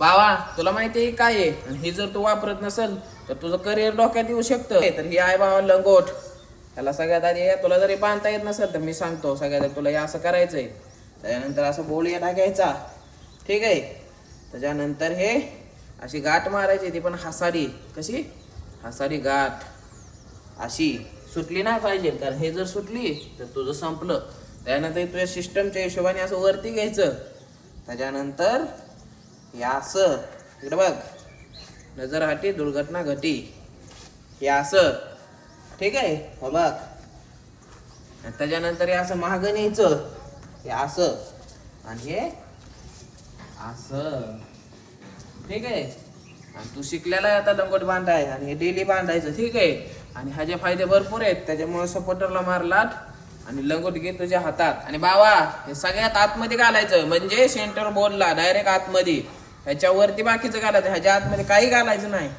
बावा तुला माहिती आहे काय आहे? आणि हे जर तू वापरत नसेल तर तुझं करिअर डोक्यात येऊ शकतं. तर ही आहे बाबा लंगोट. त्याला सगळ्यात आधी तुला जरी बांधता येत नसेल तर मी सांगतो सगळ्यात आधी तुला हे असं करायचंय. त्याच्यानंतर असं बोळी टाकायचा ठीक आहे? त्याच्यानंतर हे अशी गाठ मारायची ती पण हसारी कशी? हसारी गाठ. अशी. सुटली नाही पाहिजे कारण हे जर सुटली तर तुझं संपलं. त्यानंतर तुझ्या सिस्टमच्या हिशोबाने असं वरती घ्यायचं. त्याच्यानंतर हे असं. इकडे बघ. नजर हाटी दुर्घटना घटी. हे असं. ठीक आहे? हो बघ. आणि त्याच्यानंतर हे असं महाग न्यायचं. हे असं. आणि हे असं. ठीक आहे? आणि तू शिकलेला आहे आता लंगोट बांधाय. आणि हे डेली बांधायचं. ठीक आहे? आणि ह्याचे फायदे भरपूर आहेत. त्याच्यामुळे सपोर्टरला मार लाट. आणि लंगोट घे तुझ्या हातात. आणि बावा हे सगळ्यात आतमध्ये घालायचं. म्हणजे सेंटर बोलला डायरेक्ट आतमध्ये. ह्याच्यावरती बाकीचं घालायचं. ह्याच्या आतमध्ये काही घालायचं नाही.